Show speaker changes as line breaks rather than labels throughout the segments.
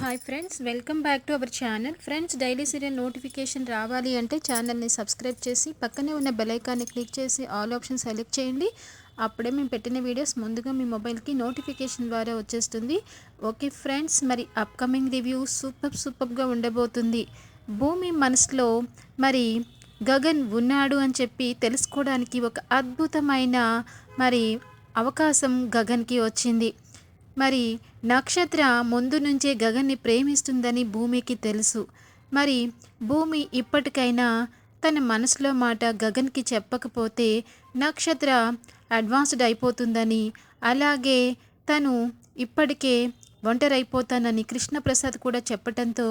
Hi friends welcome back to our channel friends daily serial notification రావాలి అంటే ఛానల్ని subscribe చేసి పక్కనే ఉన్న బెలైకాన్ని క్లిక్ చేసి ఆల్ ఆప్షన్ సెలెక్ట్ చేయండి. అప్పుడే మేము పెట్టిన వీడియోస్ ముందుగా మీ మొబైల్కి నోటిఫికేషన్ ద్వారా వచ్చేస్తుంది. ఓకే ఫ్రెండ్స్ మరి అప్కమింగ్ రివ్యూ సూపర్ సూపర్గా ఉండబోతుంది. భూమి మనసులో మరి గగన్ ఉన్నాడు అని చెప్పి తెలుసుకోవడానికి ఒక అద్భుతమైన మరి అవకాశం గగన్కి వచ్చింది. మరి నక్షత్ర ముందు నుంచే గగన్ని ప్రేమిస్తుందని భూమికి తెలుసు. మరి భూమి ఇప్పటికైనా తన మనసులో మాట గగన్కి చెప్పకపోతే నక్షత్ర అడ్వాన్స్డ్ అయిపోతుందని అలాగే తను ఇప్పటికే ఒంటరైపోతానని కృష్ణప్రసాద్ కూడా చెప్పటంతో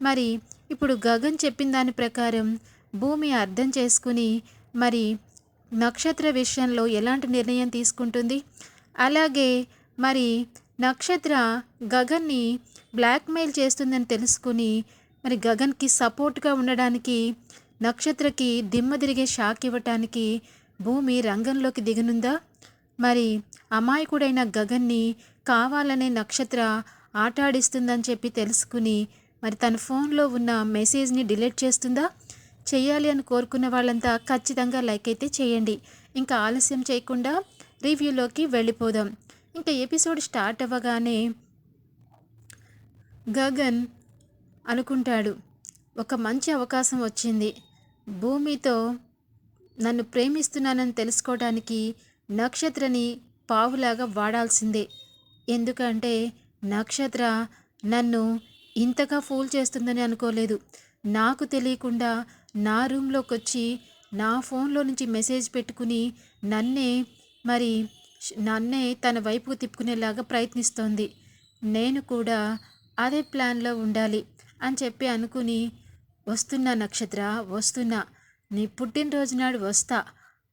మరి ఇప్పుడు గగన్ చెప్పిన దాని ప్రకారం భూమి అర్థం చేసుకుని మరి నక్షత్ర విషయంలో ఎలాంటి నిర్ణయం తీసుకుంటుంది? అలాగే మరి నక్షత్ర గగన్ని బ్లాక్మెయిల్ చేస్తుందని తెలుసుకుని మరి గగన్కి సపోర్ట్గా ఉండడానికి నక్షత్రకి దిమ్మ తిరిగే షాక్ ఇవ్వటానికి భూమి రంగంలోకి దిగనుందా? మరి అమాయకుడైన గగన్ని కావాలనే నక్షత్ర ఆటాడిస్తుందని చెప్పి తెలుసుకుని మరి తన ఫోన్లో ఉన్న మెసేజ్ని డిలీట్ చేస్తుందా? చేయాలి అని కోరుకున్న వాళ్ళంతా ఖచ్చితంగా లైక్ అయితే చేయండి. ఇంకా ఆలస్యం చేయకుండా రివ్యూలోకి వెళ్ళిపోదాం. ఇంకా ఎపిసోడ్ స్టార్ట్ అవ్వగానే గగన్ అనుకుంటాడు ఒక మంచి అవకాశం వచ్చింది. భూమితో నన్ను ప్రేమిస్తున్నానని తెలుసుకోవడానికి నక్షత్రని పావులాగా వాడాల్సిందే. ఎందుకంటే నక్షత్ర నన్ను ఇంతగా ఫూల్ చేస్తుందని అనుకోలేదు. నాకు తెలియకుండా నా రూమ్లోకి వచ్చి నా ఫోన్లో నుంచి మెసేజ్ పెట్టుకుని నన్నే మరి నన్నే తన వైపుకు తిప్పుకునేలాగా ప్రయత్నిస్తోంది. నేను కూడా అదే ప్లాన్లో ఉండాలి అని చెప్పి అనుకుని వస్తున్నా నక్షత్ర వస్తున్నా. నీ పుట్టినరోజు నాడు వస్తా.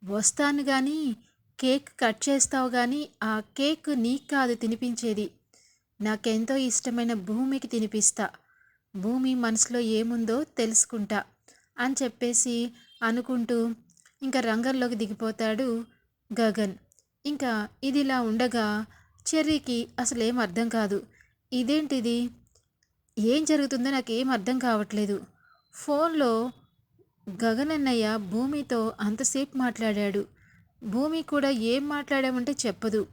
వస్తాను కానీ కేక్ కట్ చేస్తావు కానీ ఆ కేక్ నీకు కాదు తినిపించేది. నాకెంతో ఇష్టమైన భూమికి తినిపిస్తా. భూమి మనసులో ఏముందో తెలుసుకుంటా అని చెప్పేసి అనుకుంటూ ఇంకా రంగంలోకి దిగిపోతాడు గగన్. ఇంకా ఇదిలా ఉండగా చెర్రీకి అసలేం అర్థం కాదు. ఇదేంటిది? ఏం జరుగుతుందో నాకు అర్థం కావట్లేదు. ఫోన్లో గగనన్నయ్య భూమితో అంతసేపు మాట్లాడాడు. భూమి కూడా ఏం మాట్లాడామంటే చెప్పదు.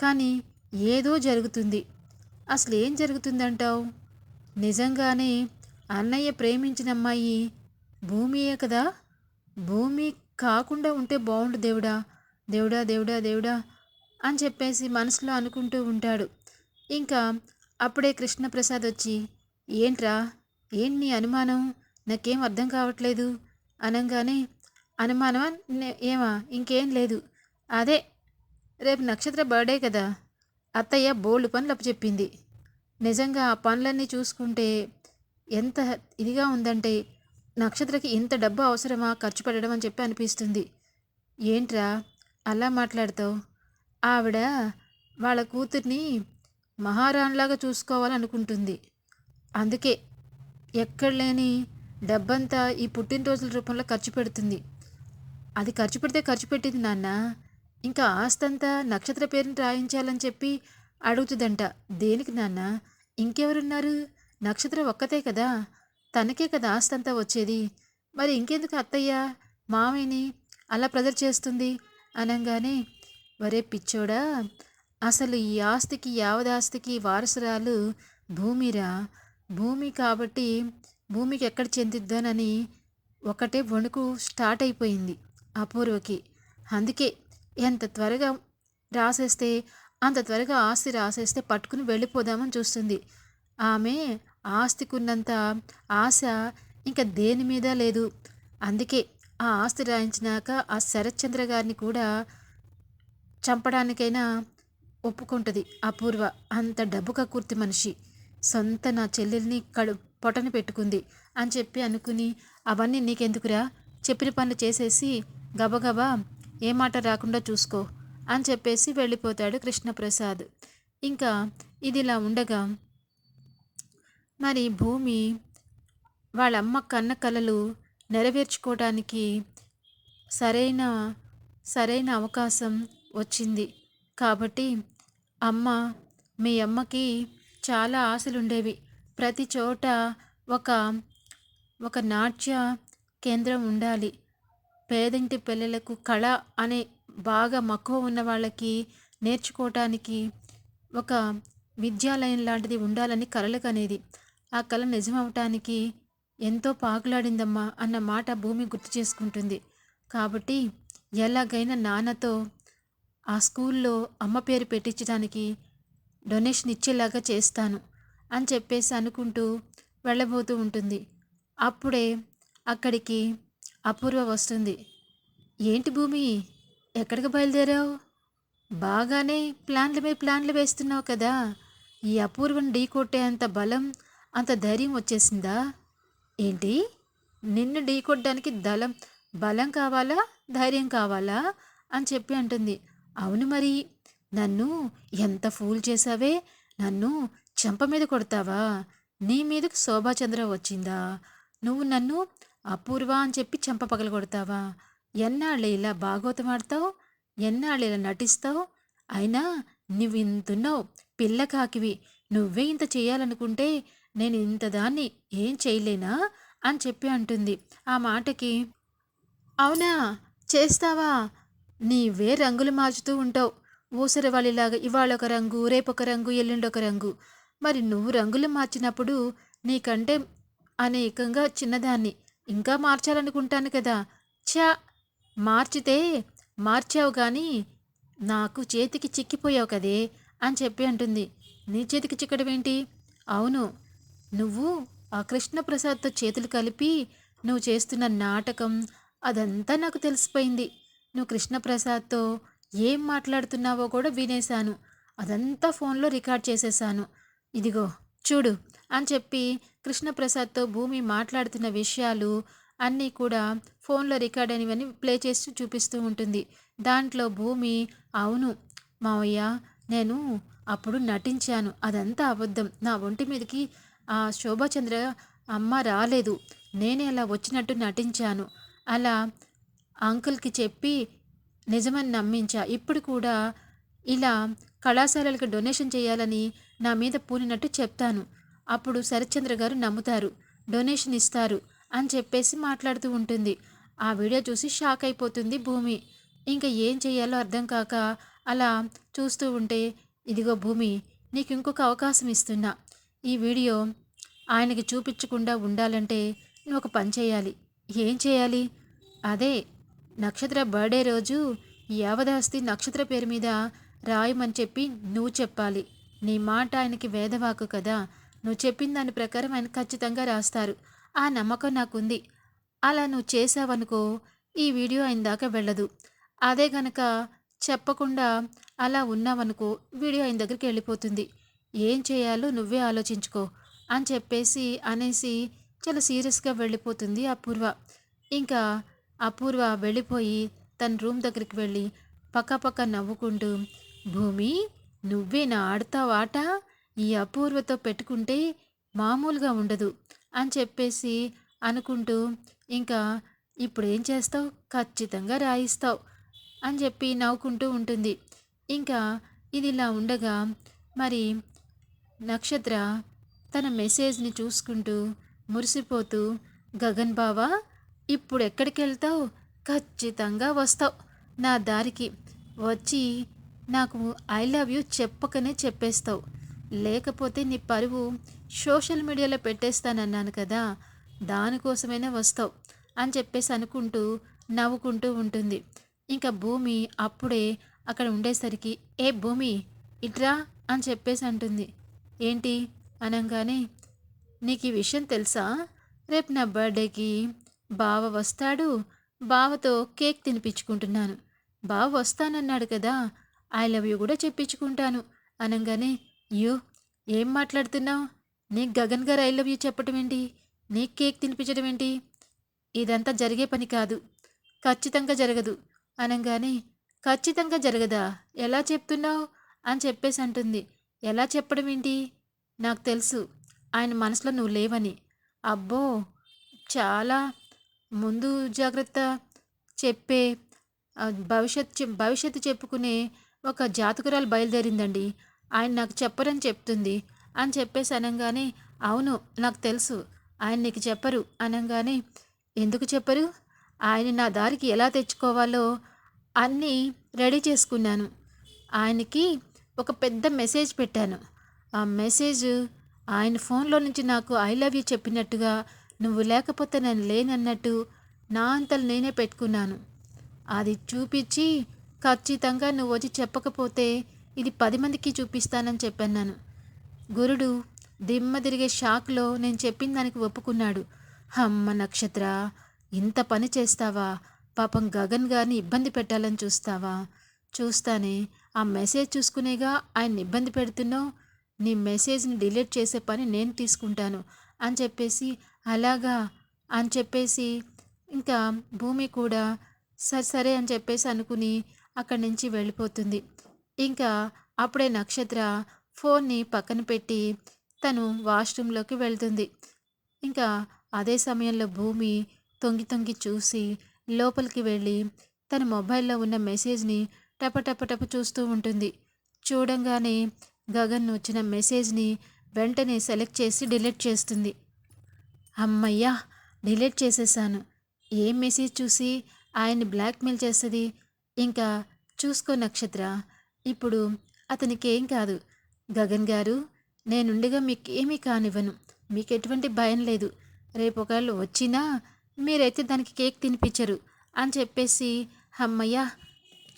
కానీ ఏదో జరుగుతుంది. అసలు ఏం జరుగుతుందంటావు? నిజంగానే అన్నయ్య ప్రేమించిన అమ్మాయి భూమియే కదా? భూమి కాకుండా ఉంటే బాగుండు దేవుడా. దేవుడా దేవుడా దేవుడా అని చెప్పేసి మనసులో అనుకుంటూ ఉంటాడు. ఇంకా అప్పుడే కృష్ణప్రసాద్ వచ్చి ఏంట్రా? ఏంటి నీ అనుమానం? నాకేం అర్థం కావట్లేదు. అనగానే అనుమానమా? ఏమా? ఇంకేం లేదు. అదే రేపు నక్షత్ర బర్త్డే కదా. అత్తయ్య బోల్డ్ పనులు చెప్పింది నిజంగా ఆ పనులన్నీ చూసుకుంటే ఎంత ఇదిగా ఉందంటే నక్షత్రకి ఇంత డబ్బు అవసరమా? ఖర్చు పెట్టడం అని చెప్పి అనిపిస్తుంది. ఏంట్రా? అలా మాట్లాడతావు? ఆవిడ వాళ్ళ కూతుర్ని మహారాణిలాగా చూసుకోవాలనుకుంటుంది. అందుకే ఎక్కడ లేని డబ్బంతా ఈ పుట్టినరోజుల రూపంలో ఖర్చు పెడుతుంది. అది ఖర్చు పెడితే ఖర్చు పెట్టింది నాన్న. ఇంకా ఆస్తంతా నక్షత్ర పేరుని రాయించాలని చెప్పి అడుగుతుందంట. దేనికి నాన్న? ఇంకెవరున్నారు? నక్షత్రం ఒక్కతే కదా? తనకే కదా ఆస్తంతా వచ్చేది. మరి ఇంకెందుకు అత్తయ్య? మామయ్యని అలా ప్రజర్ చేస్తుంది? అనగానే వరే పిచ్చోడా అసలు ఈ ఆస్తికి యావదాస్తికి వారసురాలు భూమిరా? భూమి కాబట్టి భూమికి ఎక్కడ చెందిద్దానని ఒకటే వణుకు స్టార్ట్ అయిపోయింది అపూర్వకి. అందుకే ఎంత త్వరగా రాసేస్తే అంత త్వరగా ఆస్తి రాసేస్తే పట్టుకుని వెళ్ళిపోదామని చూస్తుంది. ఆమె ఆస్తికున్నంత ఆశ ఇంకా దేని మీద లేదు. అందుకే ఆ ఆస్తి రాయించినాక ఆ శరత్చంద్ర గారిని కూడా చంపడానికైనా ఒప్పుకుంటుంది అపూర్వ అంత డబ్బు కక్కుర్తి మనిషి. సొంత నా చెల్లెల్ని కడు పొటను పెట్టుకుంది అని చెప్పి అనుకుని అవన్నీ నీకెందుకురా? చెప్పిన పనులు చేసేసి గబగబా ఏ మాట రాకుండా చూసుకో అని చెప్పేసి వెళ్ళిపోతాడు కృష్ణప్రసాద్. ఇంకా ఇది ఇలా ఉండగా మరి భూమి వాళ్ళమ్మ కన్న కలలు నెరవేర్చుకోవడానికి సరైన సరైన అవకాశం వచ్చింది. కాబట్టి అమ్మ మీ అమ్మకి చాలా ఆశలుండేవి. ప్రతి చోట ఒక ఒక నాట్య కేంద్రం ఉండాలి. పేదింటి పిల్లలకు కళ అనే బాగా మక్కువ ఉన్న వాళ్ళకి నేర్చుకోవటానికి ఒక విద్యాలయం లాంటిది ఉండాలని కలలకు అనేది ఆ కళ నిజమవటానికి ఎంతో పాకులాడిందమ్మా అన్న మాట భూమి గుర్తు చేసుకుంటుంది. కాబట్టి ఎలాగైనా నాన్నతో ఆ స్కూల్లో అమ్మ పేరు పెట్టించడానికి డొనేషన్ ఇచ్చేలాగా చేస్తాను అని చెప్పేసి అనుకుంటూ వెళ్ళబోతూ ఉంటుంది. అప్పుడే అక్కడికి అపూర్వ వస్తుంది. ఏంటి భూమి ఎక్కడికి బయలుదేరావు? బాగానే ప్లాన్ల మీద ప్లాన్లు వేస్తున్నావు కదా. ఈ అపూర్వం ఢీ కొట్టేంత బలం అంత ధైర్యం వచ్చేసిందా? ఏంటి? నిన్ను ఢీకొట్టడానికి దళం బలం కావాలా? ధైర్యం కావాలా? అని చెప్పి అంటుంది. అవును మరి నన్ను ఎంత ఫూల్ చేసావే నన్ను చెంప మీద కొడతావా? నీ మీదకు శోభాచంద్ర వచ్చిందా? నువ్వు నన్ను అపూర్వ అని చెప్పి చెంప పగల కొడతావా? ఎన్నాళ్ళు ఇలా భాగవతం ఆడతావు? ఎన్నాళ్ళు ఇలా నటిస్తావు? అయినా నువ్వు ఇంతున్నావు పిల్ల కాకివి. నువ్వే ఇంత చేయాలనుకుంటే నేను ఇంత దాన్ని ఏం చేయలేనా? అని చెప్పి అంటుంది. ఆ మాటకి అవునా? చేస్తావా? నీవే రంగులు మార్చుతూ ఉంటావు. ఊసరవాళ్ళిలాగా ఇవాళ ఒక రంగు రేపొక రంగు ఎల్లుండొక రంగు. మరి నువ్వు రంగులు మార్చినప్పుడు నీకంటే అనేకంగా చిన్నదాన్ని. ఇంకా మార్చాలనుకుంటాను కదా. ఛా! మార్చితే మార్చావు కానీ నాకు చేతికి చిక్కిపోయావు కదే అని చెప్పి అంటుంది. నీ చేతికి చిక్కడం ఏంటి? అవును. నువ్వు ఆ కృష్ణప్రసాద్తో చేతులు కలిపి నువ్వు చేస్తున్న నాటకం అదంతా నాకు తెలిసిపోయింది. నువ్వు కృష్ణప్రసాద్తో ఏం మాట్లాడుతున్నావో కూడా వినేశాను. అదంతా ఫోన్లో రికార్డ్ చేసేసాను ఇదిగో చూడు అని చెప్పి కృష్ణప్రసాద్తో భూమి మాట్లాడుతున్న విషయాలు అన్నీ కూడా ఫోన్లో రికార్డ్ అయినవన్నీ ప్లే చేసి చూపిస్తూ ఉంటుంది. దాంట్లో భూమి అవును మావయ్య నేను అప్పుడు నటించాను. అదంతా అబద్ధం. నా ఒంటి మీదకి ఆ శోభాచంద్ర అమ్మ రాలేదు. నేనే అలా వచ్చినట్టు నటించాను. అలా అంకుల్కి చెప్పి నిజమని నమ్మించా. ఇప్పుడు కూడా ఇలా కళాశాలలకు డొనేషన్ చేయాలని నా మీద పూనినట్టు చెప్తాను. అప్పుడు శరత్చంద్ర గారు నమ్ముతారు. డొనేషన్ ఇస్తారు అని చెప్పేసి మాట్లాడుతూ ఉంటుంది. ఆ వీడియో చూసి షాక్ అయిపోతుంది భూమి. ఇంకా ఏం చేయాలో అర్థం కాక అలా చూస్తూ ఉంటే ఇదిగో భూమి నీకు ఇంకొక అవకాశం ఇస్తున్నా. ఈ వీడియో ఆయనకి చూపించకుండా ఉండాలంటే నువ్వు ఒక పని చేయాలి. ఏం చేయాలి? అదే నక్షత్ర బర్త్డే రోజు యావదాస్తి నక్షత్ర పేరు మీద రాయమని చెప్పి నువ్వు చెప్పాలి. నీ మాట ఆయనకి వేదవాకు కదా. నువ్వు చెప్పిన దాని ప్రకారం ఆయన ఖచ్చితంగా రాస్తారు. ఆ నమ్మకం నాకుంది. అలా నువ్వు చేసావనుకో ఈ వీడియో ఆయన దాకా వెళ్ళదు. అదే గనక చెప్పకుండా అలా ఉన్నావనుకో వీడియో ఆయన దగ్గరికి వెళ్ళిపోతుంది. ఏం చేయాలో నువ్వే ఆలోచించుకో అని చెప్పేసి అనేసి చాలా సీరియస్గా వెళ్ళిపోతుంది అపూర్వ. ఇంకా అపూర్వ వెళ్ళిపోయి తన రూమ్ దగ్గరికి వెళ్ళి పక్కపక్క నవ్వుకుంటూ భూమి నువ్వే నా ఆడతావు ఆట ఈ అపూర్వతో పెట్టుకుంటే మామూలుగా ఉండదు అని చెప్పేసి అనుకుంటూ ఇంకా ఇప్పుడు ఏం చేస్తావు? ఖచ్చితంగా రాయిస్తావు అని చెప్పి నవ్వుకుంటూ ఉంటుంది. ఇంకా ఇది ఇలా ఉండగా మరి నక్షత్ర తన మెసేజ్ని చూసుకుంటూ మురిసిపోతూ గగన్ బావా ఇప్పుడు ఎక్కడికి వెళ్తావు ఖచ్చితంగా వస్తావు. నా దారికి వచ్చి నాకు ఐ లవ్ యూ చెప్పకనే చెప్పేస్తావు. లేకపోతే నీ పరువు సోషల్ మీడియాలో పెట్టేస్తానన్నాను కదా దానికోసమైనా వస్తావు అని చెప్పేసి అనుకుంటూ నవ్వుకుంటూ ఉంటుంది. ఇంకా భూమి అప్పుడే అక్కడ ఉండేసరికి ఏ భూమి ఇట్రా అని చెప్పేసి అంటుంది. ఏంటి? అనగానే నీకు ఈ విషయం తెలుసా? రేపు నా బర్త్డేకి బావ వస్తాడు. బావతో కేక్ తినిపించుకుంటున్నాను. బావ వస్తానన్నాడు కదా ఐ లవ్ యూ కూడా చెప్పించుకుంటాను. అనగానే యూ ఏం మాట్లాడుతున్నావు? నీకు గగన్ గారు ఐ లవ్ యూ చెప్పటం ఏంటి? నీకు కేక్ తినిపించడం ఏంటి? ఇదంతా జరిగే పని కాదు. ఖచ్చితంగా జరగదు. అనగానే ఖచ్చితంగా జరగదా? ఎలా చెప్తున్నావు? అని చెప్పేసి అంటుంది ఎలా చెప్పడం ఏంటి? నాకు తెలుసు. ఆయన మనసులో నువ్వు లేవని. అబ్బో! చాలా ముందు జాగ్రత్త చెప్పే భవిష్యత్ భవిష్యత్తు చెప్పుకునే ఒక జాతకురాలు బయలుదేరిందండి. ఆయన నాకు చెప్పరని చెప్తుంది. అని చెప్పేసి అనగానే అవును నాకు తెలుసు. ఆయన నీకు చెప్పరు అనగానే ఎందుకు చెప్పరు? ఆయన నా దారికి ఎలా తెచ్చుకోవాలో అన్నీ రెడీ చేసుకున్నాను. ఆయనకి ఒక పెద్ద మెసేజ్ పెట్టాను. ఆ మెసేజ్ ఆయన ఫోన్లో నుంచి నాకు ఐ లవ్ యూ చెప్పినట్టుగా నువ్వు లేకపోతే నేను లేనన్నట్టు నా అంతలు నేనే పెట్టుకున్నాను. అది చూపించి ఖచ్చితంగా నువ్వు వచ్చి చెప్పకపోతే ఇది పది మందికి చూపిస్తానని చెప్పాను గురుడు దిమ్మ తిరిగే షాక్లో నేను చెప్పిన దానికి ఒప్పుకున్నాడు. అమ్మ నక్షత్ర ఇంత పని చేస్తావా? పాపం గగన్ గారిని ఇబ్బంది పెట్టాలని చూస్తావా? చూస్తానే ఆ మెసేజ్ చూసుకునేగా ఆయన ఇబ్బంది పెడుతున్నావు నీ మెసేజ్ని డిలీట్ చేసే పని నేను తీసుకుంటాను అని చెప్పేసి అలాగా అని చెప్పేసి ఇంకా భూమి కూడా సరే సరే అని చెప్పేసి అనుకుని అక్కడి నుంచి వెళ్ళిపోతుంది. ఇంకా అప్పుడే నక్షత్ర ఫోన్ని పక్కన పెట్టి తను వాష్రూమ్లోకి వెళ్తుంది. ఇంకా అదే సమయంలో భూమి తొంగి తొంగి చూసి లోపలికి వెళ్ళి తన మొబైల్లో ఉన్న మెసేజ్ని టపటపటపు చూస్తూ ఉంటుంది. చూడంగానే గగన్ వచ్చిన మెసేజ్ని వెంటనే సెలెక్ట్ చేసి డిలీట్ చేస్తుంది. అమ్మయ్యా డిలీట్ చేసేసాను. ఏం మెసేజ్ చూసి ఆయన్ని బ్లాక్మెయిల్ చేస్తుంది? ఇంకా చూసుకో నక్షత్ర ఇప్పుడు అతనికి ఏం కాదు. గగన్ గారు నేనుండగా మీకు ఏమీ కానివ్వను. మీకు ఎటువంటి భయం లేదు. రేపు ఒకవేళ వచ్చినా మీరైతే దానికి కేక్ తినిపించరు అని చెప్పేసి అమ్మయ్య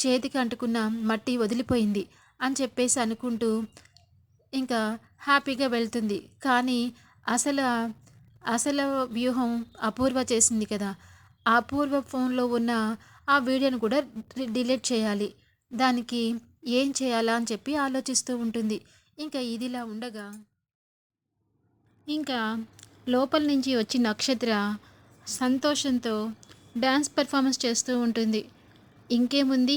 చేతికి అంటుకున్న మట్టి వదిలిపోయింది అని చెప్పేసి అనుకుంటూ ఇంకా హ్యాపీగా వెళ్తుంది. కానీ అసలు అసలు వ్యూహం అపూర్వ చేసింది కదా. ఆ అపూర్వ ఫోన్లో ఉన్న ఆ వీడియోను కూడా డిలీట్ చేయాలి. దానికి ఏం చేయాలా అని చెప్పి ఆలోచిస్తూ ఉంటుంది. ఇంకా ఇదిలా ఉండగా ఇంకా లోపల నుంచి వచ్చి నక్షత్ర సంతోషంతో డ్యాన్స్ పెర్ఫార్మెన్స్ చేస్తూ ఉంటుంది. ఇంకేముంది?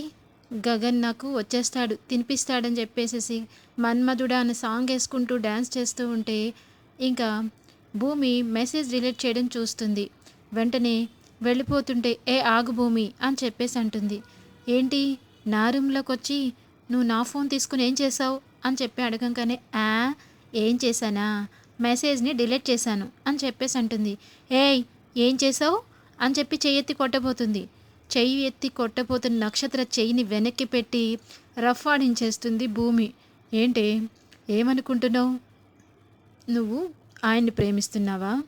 గగన్ నాకు వచ్చేస్తాడు తినిపిస్తాడని చెప్పేసేసి మన్మధుడా అనే సాంగ్ వేసుకుంటూ డ్యాన్స్ చేస్తూ ఉంటే ఇంకా భూమి మెసేజ్ డిలీట్ చేయడం చూస్తుంది. వెంటనే వెళ్ళిపోతుంటే ఏ ఆగు భూమి అని చెప్పేసి అంటుంది. ఏంటి? నా రూమ్లోకి వచ్చి నువ్వు నా ఫోన్ తీసుకుని ఏం చేసావు అని చెప్పి అడగంగానే ఆ ఏం చేశానా? మెసేజ్ని డిలీట్ చేశాను అని చెప్పేసి అంటుంది. ఏయ్ ఏం చేసావు అని చెప్పి చెయ్యెత్తి కొట్టబోతుంది. చెయ్యి ఎత్తి కొట్టబోతున్న నక్షత్ర చెయ్యిని వెనక్కి పెట్టి రఫ్ ఆడించేస్తుంది భూమి. ఏంటి? ఏమనుకుంటున్నావు? నువ్వు ఆయన్ని ప్రేమిస్తున్నావా?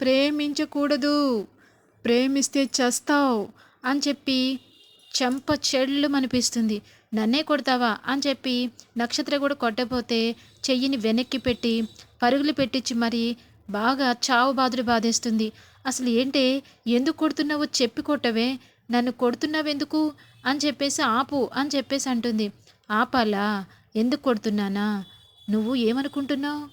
ప్రేమించకూడదు. ప్రేమిస్తే చస్తావు అని చెప్పి చెంప చెళ్ళు అనిపిస్తుంది నన్నే కొడతావా అని చెప్పి నక్షత్ర కూడా కొట్టపోతే చెయ్యిని వెనక్కి పెట్టి పరుగులు పెట్టించి మరి బాగా చావు బాధలు బాధేస్తుంది. అసలు ఏంటే? ఎందుకు కొడుతున్నావో చెప్పి కొట్టవే. నన్ను కొడుతున్నావెందుకు? అని చెప్పేసి ఆపు అని చెప్పేసి అంటుంది. ఆపాలా? ఎందుకు కొడుతున్నానా? నువ్వు ఏమనుకుంటున్నావు?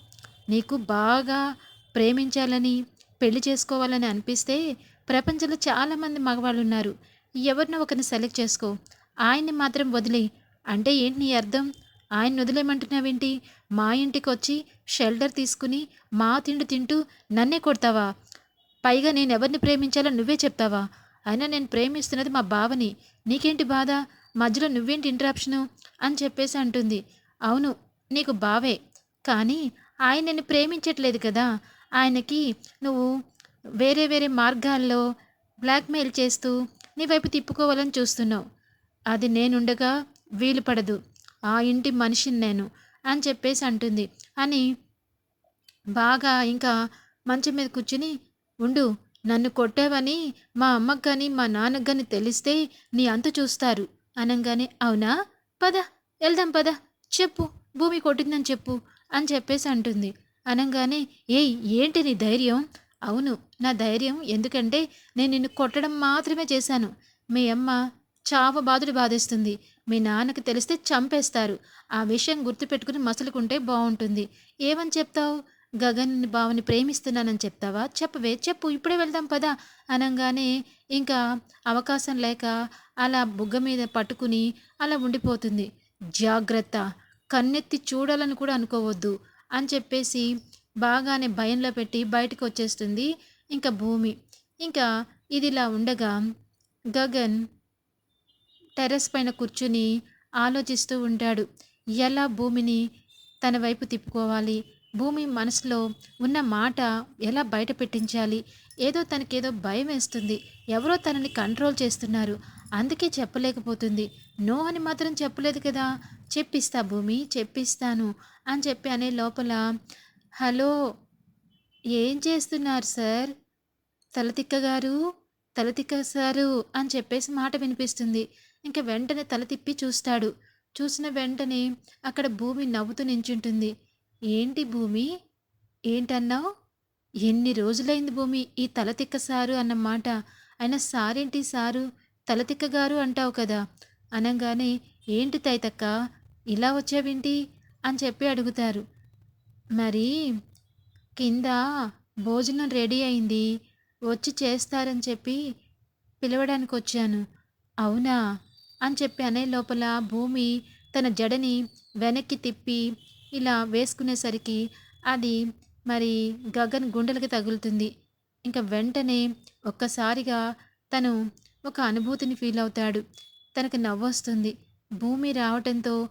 నీకు బాగా ప్రేమించాలని పెళ్ళి చేసుకోవాలని అనిపిస్తే ప్రపంచంలో చాలామంది మగవాళ్ళు ఉన్నారు ఎవరినో ఒకరిని సెలెక్ట్ చేసుకో. ఆయన్ని మాత్రం వదిలే. అంటే ఏంటి నీ అర్థం? ఆయన వదిలేమంటున్నావేంటి? మా ఇంటికి వచ్చి షెల్టర్ తీసుకుని మా తిండి తింటూ నన్నే కొడతావా? పైగా నేను ఎవరిని ప్రేమించాలో నువ్వే చెప్తావా? అయినా నేను ప్రేమిస్తున్నది మా బావని. నీకేంటి బాధ? మధ్యలో నువ్వేంటి ఇంటరాప్షను అని చెప్పేసి అంటుంది. అవును నీకు బావే. కానీ ఆయన నేను ప్రేమించట్లేదు కదా. ఆయనకి నువ్వు వేరే వేరే మార్గాల్లో బ్లాక్మెయిల్ చేస్తూ నీ వైపు తిప్పుకోవాలని చూస్తున్నావు. అది నేనుండగా వీలు పడదు. ఆ ఇంటి మనిషిని నేను అని చెప్పేసి అంటుంది. అని బాగా ఇంకా మంచం మీద కూర్చుని ఉండు నన్ను కొట్టావని మా అమ్మకు కానీ మా నాన్నకు కానీ తెలిస్తే నీ అంత చూస్తారు. అనగానే అవునా? పద వెళ్దాం పద. చెప్పు భూమి కొట్టిందని చెప్పు అని చెప్పేసి అంటుంది. అనగానే ఏయ్ ఏంటి నీ ధైర్యం? అవును నా ధైర్యం ఎందుకంటే నేను నిన్ను కొట్టడం మాత్రమే చేశాను. మీ అమ్మ చావ బాధుడు బాధేస్తుంది. మీ నాన్నకి తెలిస్తే చంపేస్తారు. ఆ విషయం గుర్తుపెట్టుకుని మసలుకుంటే బాగుంటుంది ఏమని చెప్తావు? గగన్ బావని ప్రేమిస్తున్నానని చెప్తావా? చెప్పవే చెప్పు ఇప్పుడే వెళ్దాం పదా అనగానే ఇంకా అవకాశం లేక అలా బుగ్గ మీద పట్టుకుని అలా ఉండిపోతుంది. జాగ్రత్త కన్నెత్తి చూడాలని కూడా అనుకోవద్దు అని చెప్పేసి బాగానే భయంలో పెట్టి బయటకు వచ్చేస్తుంది ఇంకా భూమి. ఇంకా ఇదిలా ఉండగా గగన్ టెర్రస్ పైన కూర్చుని ఆలోచిస్తూ ఉంటాడు. ఎలా భూమిని తన వైపు తిప్పుకోవాలి? భూమి మనసులో ఉన్న మాట ఎలా బయట పెట్టించాలి? ఏదో తనకేదో భయం వేస్తుంది. ఎవరో తనని కంట్రోల్ చేస్తున్నారు. అందుకే చెప్పలేకపోతుంది. నో అని మాత్రం చెప్పలేదు కదా. చెప్పిస్తా భూమి చెప్పిస్తాను అని చెప్పి అనే లోపల హలో ఏం చేస్తున్నారు సార్? తలతిక్క గారు తలతిక్క సారు అని చెప్పేసి మాట వినిపిస్తుంది. ఇంకా వెంటనే తల తిప్పి చూస్తాడు. చూసిన వెంటనే అక్కడ భూమి నవ్వుతూ నించుంటుంది. ఏంటి భూమి? ఏంటన్నావు? ఎన్ని రోజులైంది భూమి ఈ తలతిక్క సారు అన్న మాట. అయినా సారేంటి సారు? తలతిక్క గారు అంటావు కదా. అనగానే ఏంటి తైతక్క? ఇలా వచ్చావేంటి? అని చెప్పి అడుగుతారు. మరి కింద భోజనం రెడీ అయింది. వచ్చి చేస్తారని చెప్పి పిలవడానికి వచ్చాను. అవునా? అని చెప్పి అనే లోపల భూమి తన జడని వెనక్కి తిప్పి ఇలా వేసుకునేసరికి అది మరి గగన్ గుండెలకి తగులుతుంది. ఇంకా వెంటనే ఒక్కసారిగా తను ఒక అనుభూతిని ఫీల్ అవుతాడు. తనకు నవ్వొస్తుంది భూమి రావటంతో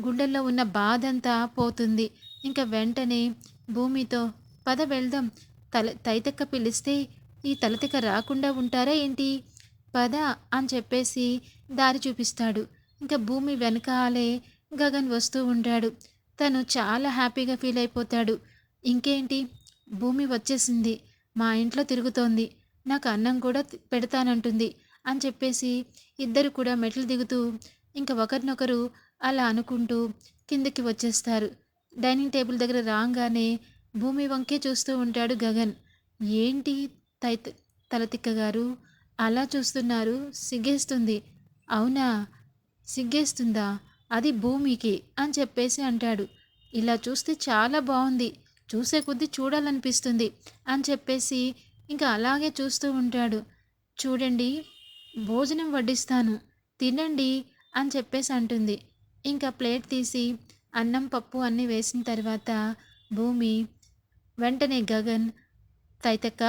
గుండెల్లో ఉన్న బాధ అంతా పోతుంది. ఇంకా వెంటనే భూమితో పద వెళ్దాం. తల తైతక్క పిలిస్తే ఈ తలతిక రాకుండా ఉంటారా ఏంటి? పద అని చెప్పేసి దారి చూపిస్తాడు. ఇంకా భూమి వెనకాలే గగన్ వస్తూ ఉంటాడు. తను చాలా హ్యాపీగా ఫీల్ అయిపోతాడు. ఇంకేంటి? భూమి వచ్చేసింది. మా ఇంట్లో తిరుగుతోంది. నాకు అన్నం కూడా పెడతానంటుంది అని చెప్పేసి ఇద్దరు కూడా మెట్లు దిగుతూ ఇంకా ఒకరినొకరు అలా అనుకుంటూ కిందకి వచ్చేస్తారు. డైనింగ్ టేబుల్ దగ్గర రాగానే భూమి వంకే చూస్తూ ఉంటాడు గగన్. ఏంటి తైత తలతిక్క గారు అలా చూస్తున్నారు. సిగ్గేస్తుంది. అవునా? సిగ్గేస్తుందా? అది భూమికి అని చెప్పేసి అంటాడు. ఇలా చూస్తే చాలా బాగుంది. చూసే కొద్దీ చూడాలనిపిస్తుంది అని చెప్పేసి ఇంకా అలాగే చూస్తూ ఉంటాడు. చూడండి భోజనం వడ్డిస్తాను తినండి అని చెప్పేసి అంటుంది. ఇంకా ప్లేట్ తీసి అన్నం పప్పు అన్నీ వేసిన తర్వాత భూమి వెంటనే గగన్ తైతక్క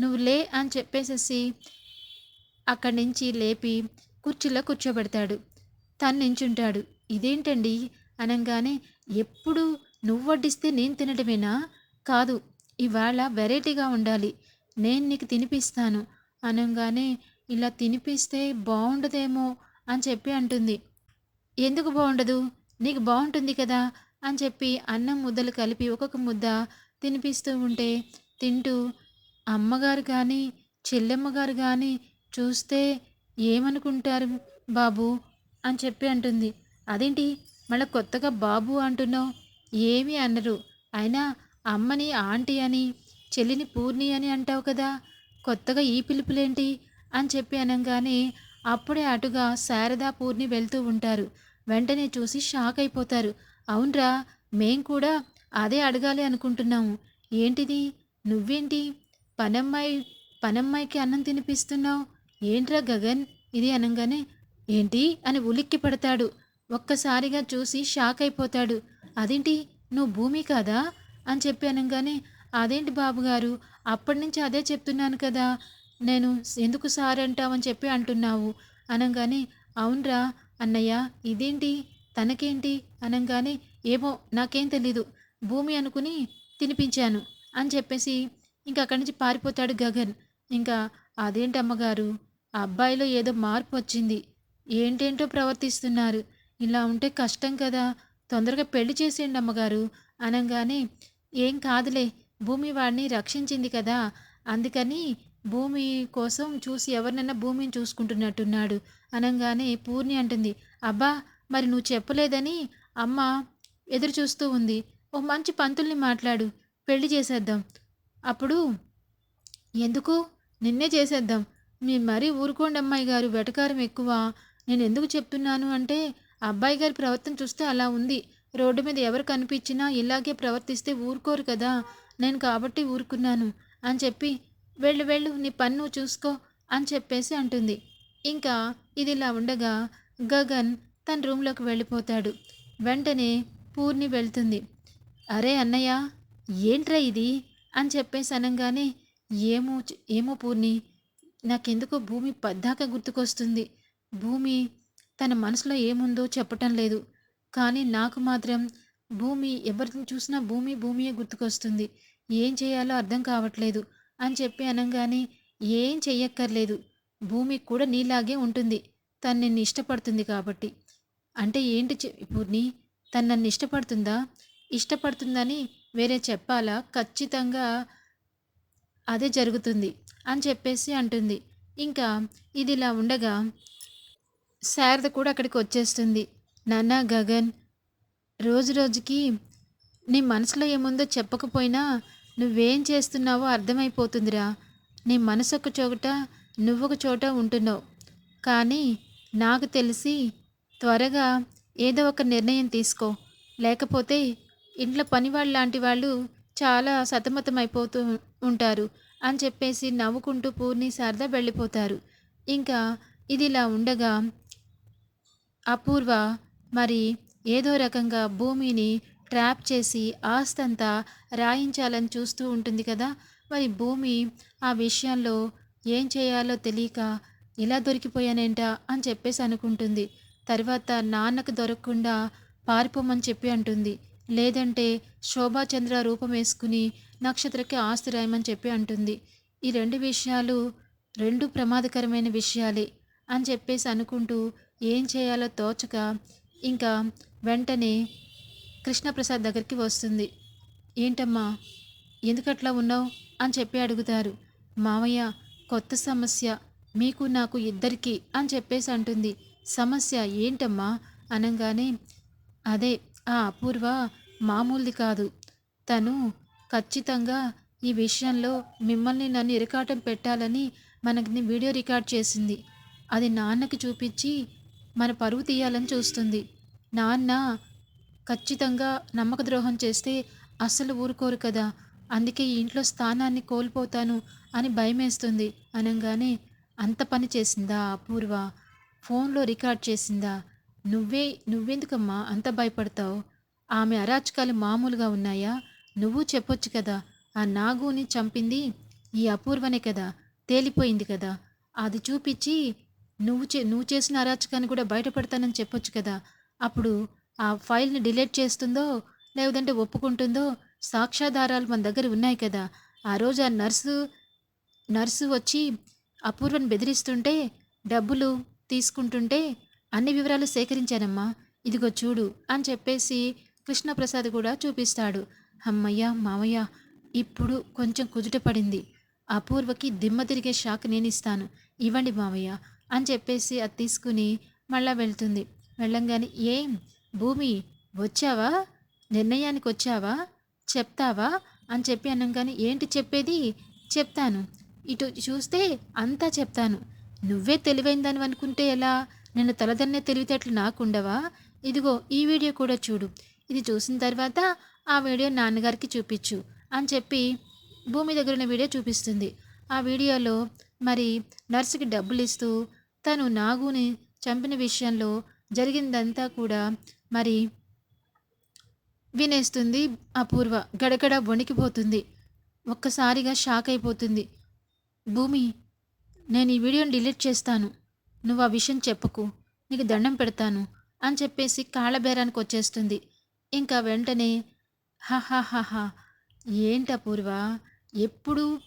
నువ్వు లే అని చెప్పేసేసి అక్కడి నుంచి లేపి కుర్చీలో కూర్చోబెడతాడు. తను నించుంటాడు. ఇదేంటండి? అనగానే ఎప్పుడు నువ్వు వడ్డిస్తే నేను తినడమేనా కాదు ఇవాళ వెరైటీగా ఉండాలి. నేను నీకు తినిపిస్తాను. అనగానే ఇలా తినిపిస్తే బాగుండదేమో అని చెప్పి అంటుంది. ఎందుకు బాగుండదు నీకు బాగుంటుంది కదా అని చెప్పి అన్నం ముద్దలు కలిపి ఒక్కొక్క ముద్ద తినిపిస్తూ ఉంటే తింటూ అమ్మగారు కానీ చెల్లెమ్మ గారు కానీ చూస్తే ఏమనుకుంటారు బాబు అని చెప్పి అంటుంది. అదేంటి? మళ్ళీ కొత్తగా బాబు అంటున్నావు? ఏమీ అనరు. అయినా అమ్మని ఆంటీ అని చెల్లిని పూర్ణి అని అంటావు కదా? కొత్తగా ఈ పిలుపులేంటి? అని చెప్పి అనగానే అప్పుడే అటుగా శారదా పూర్ణి వెళ్తూ ఉంటారు. వెంటనే చూసి షాక్ అయిపోతారు. అవునరా మేం కూడా అదే అడగాలి అనుకుంటున్నాము. ఏంటిది? నువ్వేంటి? పనమ్మాయి పనమ్మాయికి అన్నం తినిపిస్తున్నావు? ఏంట్రా గగన్? ఇది అనగానే ఏంటి? అని ఉలిక్కి పడతాడు ఒక్కసారిగా చూసి షాక్ అయిపోతాడు. అదేంటి? నువ్వు భూమి కాదా? అని చెప్పి అనగానే అదేంటి బాబుగారు అప్పటి నుంచి అదే చెప్తున్నాను కదా. నేను ఎందుకు సార్ అంటావని చెప్పి అంటున్నావు? అనగానే అవునరా అన్నయ్య ఇదేంటి? తనకేంటి? అనగానే ఏమో నాకేం తెలీదు. భూమి అనుకుని తినిపించాను. అని చెప్పేసి ఇంకా అక్కడి నుంచి పారిపోతాడు గగన్. ఇంకా అదేంటి అమ్మగారు? ఆ అబ్బాయిలో ఏదో మార్పు వచ్చింది. ఏంటేంటో ప్రవర్తిస్తున్నారు? ఇలా ఉంటే కష్టం కదా తొందరగా పెళ్ళి చేసేయండి అమ్మగారు. అనగానే ఏం కాదులే భూమి వాడిని రక్షించింది కదా అందుకని భూమి కోసం చూసి ఎవరినైనా భూమిని చూసుకుంటున్నట్టున్నాడు. అనగానే పూర్ణి అంటుంది అబ్బా మరి నువ్వు చెప్పలేదని అమ్మ ఎదురు చూస్తూ ఉంది. ఓ మంచి పంతుల్ని మాట్లాడు పెళ్ళి చేసేద్దాం. అప్పుడు ఎందుకు? నిన్నే చేసేద్దాం. మీ మరీ ఊరుకోండి అమ్మాయి గారు వెటకారం ఎక్కువ. నేను ఎందుకు చెప్తున్నాను అంటే అబ్బాయి గారి ప్రవర్తన చూస్తే అలా ఉంది. రోడ్డు మీద ఎవరు కనిపించినా ఇలాగే ప్రవర్తిస్తే ఊరుకోరు కదా. నేను కాబట్టి ఊరుకున్నాను. అని చెప్పి వెళ్ళు వెళ్ళు నీ పన్ను చూసుకో అని చెప్పేసి అంటుంది. ఇంకా ఇది ఇలా ఉండగా గగన్ తన రూమ్లోకి వెళ్ళిపోతాడు. వెంటనే పూర్ణి వెళ్తుంది. అరే అన్నయ్య ఏంట్రా ఇది? అని చెప్పేసి అనగానే ఏమో ఏమో పూర్ణి నాకెందుకో భూమి పద్దాక గుర్తుకొస్తుంది. భూమి తన మనసులో ఏముందో చెప్పటం లేదు. కానీ నాకు మాత్రం భూమి ఎవరిని చూసినా భూమి భూమియే గుర్తుకొస్తుంది. ఏం చేయాలో అర్థం కావట్లేదు అని చెప్పి అనగానే ఏం చెయ్యక్కర్లేదు. భూమి కూడా నీలాగే ఉంటుంది. తను నిన్ను ఇష్టపడుతుంది కాబట్టి. అంటే ఏంటి పూర్ణి తను నన్ను ఇష్టపడుతుందా? ఇష్టపడుతుందని వేరే చెప్పాలా? ఖచ్చితంగా అదే జరుగుతుంది అని చెప్పేసి అంటుంది. ఇంకా ఇది ఇలా ఉండగా శారద కూడా అక్కడికి వచ్చేస్తుంది. నాన్న గగన్ రోజు రోజుకి నీ మనసులో ఏముందో చెప్పకపోయినా నువ్వేం చేస్తున్నావో అర్థమైపోతుందిరా. నీ మనసు ఒక చోట నువ్వొక చోట ఉంటున్నావు. కానీ నాకు తెలిసి త్వరగా ఏదో ఒక నిర్ణయం తీసుకో. లేకపోతే ఇంట్లో పనివాళ్ళు లాంటి వాళ్ళు చాలా సతమతం అయిపోతూ ఉంటారు అని చెప్పేసి నవ్వుకుంటూ పూర్ణి శారద వెళ్ళిపోతారు. ఇంకా ఇది ఇలా ఉండగా అపూర్వ మరి ఏదో రకంగా భూమిని ట్రాప్ చేసి ఆస్తంతా రాయించాలని చూస్తూ ఉంటుంది కదా. మరి భూమి ఆ విషయంలో ఏం చేయాలో తెలియక ఇలా దొరికిపోయానేంటా అని చెప్పేసి అనుకుంటుంది. తర్వాత నాన్నకు దొరకకుండా పారిపోమని చెప్పి అంటుంది. లేదంటే శోభాచంద్ర రూపం వేసుకుని నక్షత్రకి ఆస్తి రాయమని చెప్పి అంటుంది. ఈ రెండు విషయాలు రెండు ప్రమాదకరమైన విషయాలే అని చెప్పేసి అనుకుంటూ ఏం చేయాలో తోచక ఇంకా వెంటనే కృష్ణప్రసాద్ దగ్గరికి వస్తుంది. ఏంటమ్మా ఎందుకట్లా ఉన్నావు? అని చెప్పి అడుగుతారు. మావయ్య కొత్త సమస్య మీకు నాకు ఇద్దరికి అని చెప్పేసి అంటుంది. సమస్య ఏంటమ్మా? అనగానే అదే ఆ అపూర్వ మామూలుది కాదు. తను ఖచ్చితంగా ఈ విషయంలో మిమ్మల్ని నన్ను ఇరకాటం పెట్టాలని మనకి వీడియో రికార్డ్ చేసింది. అది నాన్నకి చూపించి మన పరువు తీయాలని చూస్తుంది. నాన్న ఖచ్చితంగా నమ్మక ద్రోహం చేస్తే అస్సలు ఊరుకోరు కదా. అందుకే ఈ ఇంట్లో స్థానాన్ని కోల్పోతాను అని భయమేస్తుంది. అనగానే అంత పని చేసిందా అపూర్వ? ఫోన్లో రికార్డ్ చేసిందా? నువ్వే నువ్వెందుకమ్మా అంత భయపడతావు? ఆమె అరాచకాలు మామూలుగా ఉన్నాయా? నువ్వు చెప్పొచ్చు కదా. ఆ నాగుని చంపింది ఈ అపూర్వనే కదా. తేలిపోయింది కదా. అది చూపించి నువ్వు చే నువ్వు చేసిన అరాచకాన్ని కూడా బయటపడతానని చెప్పొచ్చు కదా. అప్పుడు ఆ ఫైల్ని డిలీట్ చేస్తుందో లేదంటే ఒప్పుకుంటుందో సాక్ష్యాధారాలు మన దగ్గర ఉన్నాయి కదా. ఆ రోజు ఆ నర్సు నర్సు వచ్చి అపూర్వని బెదిరిస్తుంటే డబ్బులు తీసుకుంటుంటే అన్ని వివరాలు సేకరించానమ్మా. ఇదిగో చూడు అని చెప్పేసి కృష్ణప్రసాద్ కూడా చూపిస్తాడు. అమ్మయ్య మామయ్య ఇప్పుడు కొంచెం కుదుట పడింది. అపూర్వకి దిమ్మ తిరిగే షాక్ నేను ఇస్తాను ఇవ్వండి మామయ్య. అని చెప్పేసి అది తీసుకుని మళ్ళా వెళ్తుంది. వెళ్ళంగానే ఏం? భూమి వచ్చావా? నిర్ణయానికి వచ్చావా? చెప్తావా? అని చెప్పి అనగానే ఏంటి చెప్పేది? చెప్తాను. ఇటు చూస్తే అంతా చెప్తాను. నువ్వే తెలివైందని అనుకుంటే ఎలా? నేను తలదన్నే తెలివితేటలు నాకుండవా ఇదిగో ఈ వీడియో కూడా చూడు. ఇది చూసిన తర్వాత ఆ వీడియో నాన్నగారికి చూపించు అని చెప్పి భూమి దగ్గర ఉన్న వీడియో చూపిస్తుంది. ఆ వీడియోలో మరి నర్సుకి డబ్బులు ఇస్తూ తను నాగుని చంపిన విషయంలో జరిగిందంతా కూడా మరి వినేస్తుంది అపూర్వ. గడగడ వణికిపోతుంది. ఒక్కసారిగా షాక్ అయిపోతుంది. భూమి నేను ఈ వీడియోని డిలీట్ చేస్తాను. నువ్వు ఆ విషయం చెప్పకు. నీకు దండం పెడతాను అని చెప్పేసి కాళ్ళబేరానికి వచ్చేస్తుంది. ఇంకా వెంటనే హహా ఏంటి అపూర్వ? ఎప్పుడు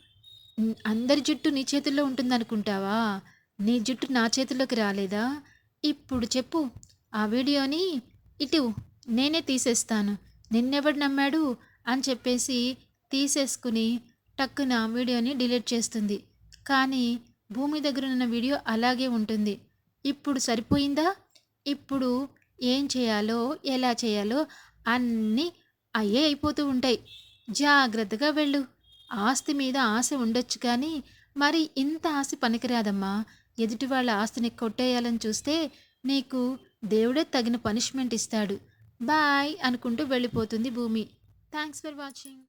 అందరి జుట్టు నీ చేతుల్లో ఉంటుందనుకుంటావా? నీ జుట్టు నా చేతిలోకి రాలేదా? ఇప్పుడు చెప్పు. ఆ వీడియోని ఇటు నేనే తీసేస్తాను. నిన్నెవడు నమ్మాడు? అని చెప్పేసి తీసేసుకుని టక్కున వీడియోని డిలీట్ చేస్తుంది. కానీ భూమి దగ్గర ఉన్న వీడియో అలాగే ఉంటుంది. ఇప్పుడు సరిపోయిందా? ఇప్పుడు ఏం చేయాలో ఎలా చేయాలో అన్నీ అయ్యే అయిపోతూ ఉంటాయి. జాగ్రత్తగా వెళ్ళు. ఆస్తి మీద ఆశ ఉండొచ్చు కానీ మరి ఇంత ఆశ పనికిరాదమ్మా. ఎదుటి వాళ్ళ ఆస్తిని కొట్టేయాలని చూస్తే నీకు దేవుడే తగిన పనిష్మెంట్ ఇస్తాడు. బాయ్ అనుకుంటూ వెళ్ళిపోతుంది భూమి. Thanks for watching